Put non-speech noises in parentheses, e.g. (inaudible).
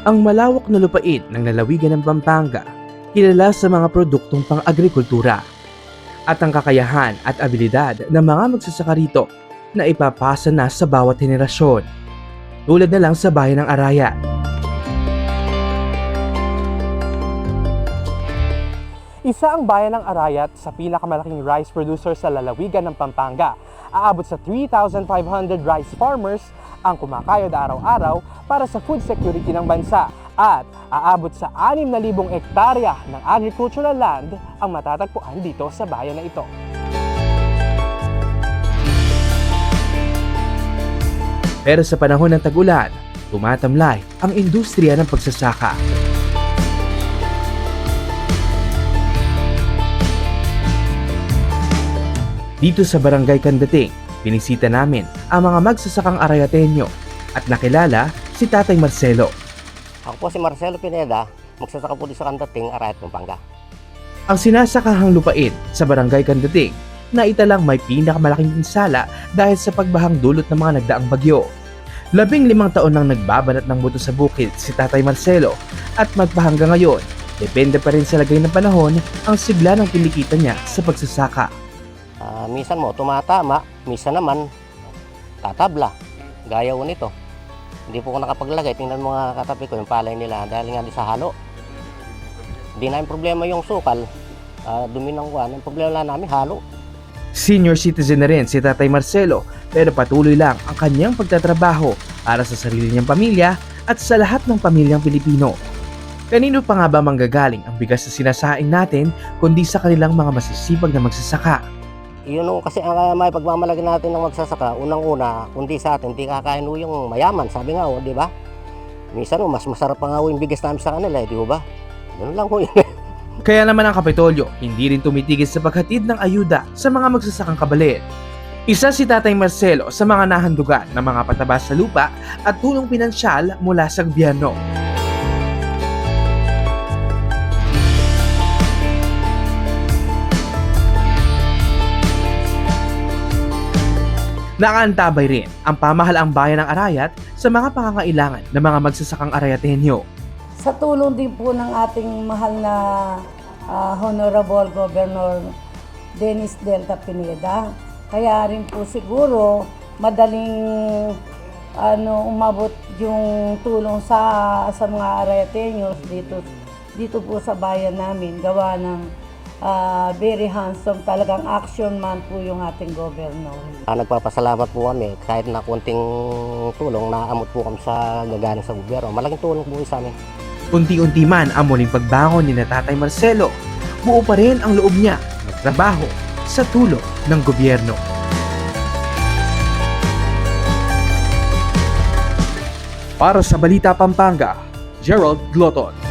Ang malawak na lupain ng lalawigan ng Pampanga, kilala sa mga produktong pang-agrikultura at ang kakayahan at abilidad ng mga magsasaka rito na ipapasa na sa bawat henerasyon. Tulad na lang sa bayan ng Arayat. Isa ang bayan ng Arayat sa pinakamalaking rice producer sa lalawigan ng Pampanga. Aabot sa 3,500 rice farmers ang kumakayod araw-araw para sa food security ng bansa at aabot sa 6,000 ektarya ng agricultural land ang matatagpuan dito sa bayan na ito. Pero sa panahon ng tag-ulan, tumatamlay ang industriya ng pagsasaka. Dito sa Barangay Candating, binisita namin ang mga magsasakang Arayateño at nakilala si Tatay Marcelo. Ako po si Marcelo Pineda, magsasaka po dito sa Kandating, Arayat, Pampanga. Ang sinasakahang lupain sa Barangay Candating na italang may pinakamalaking pinsala dahil sa pagbahang dulot ng mga nagdaang bagyo. Labing limang taon nang nagbabanat ng buto sa bukid si Tatay Marcelo at magpahangga ngayon, depende pa rin sa lagay ng panahon ang sigla ng kinikita niya sa pagsasaka. Ah, minsan mo tumatama, minsan naman tatabla. Gaya ko nito. Hindi po ako nakapaglagay. Tingnan mga katabi ko yung palay nila dahil nga di sa halo. Hindi namin problema yung sukal. Ah, dumi ng kuwan. Ang problema lang namin halo. Senior citizen na rin si Tatay Marcelo pero patuloy lang ang kanyang pagtatrabaho para sa sarili niyang pamilya at sa lahat ng pamilyang Pilipino. Kanino pa nga ba manggagaling ang bigas na sinasaing natin kundi sa kanilang mga masisipag na magsasaka? Yun yung kasi ang uh, may pagmamalagi natin ng magsasaka, unang-una, kundi sa atin, di kakain ho yung mayaman. Sabi nga ho, di ba? Minsan ho, mas masarap pa nga ho yung bigas namin sa kanila, eh, di ba? Ganun lang ho yun. (laughs) Kaya naman ang Kapitolyo hindi rin tumitigil sa paghatid ng ayuda sa mga magsasakang kabalit. Isa si Tatay Marcelo sa mga nahandugan ng mga pataba sa lupa at tulong pinansyal mula sa gobyerno. Nakaantabay rin ang pamahalaang bayan ng Arayat sa mga pangangailangan ng mga magsasakang Arayatenyo. Sa tulong din po ng ating mahal na ah, Honorable Governor Dennis Delta Pineda, kaya rin po siguro madaling ano umabot yung tulong sa sa mga Arayateños dito dito po sa bayan namin gawa ng ah, very handsome talagang action man po yung ating governor. Ah, nagpapasalamat po kami kahit na konting tulong naamot po kami sa gagaling sa gobyerno. Malaking tulong po sa amin. Unti-unti man ang muling pagbangon ni na Tatay Marcelo, buo pa rin ang loob niya magtrabaho sa tulong ng gobyerno. Para sa Balita Pampanga, Gerald Gloton.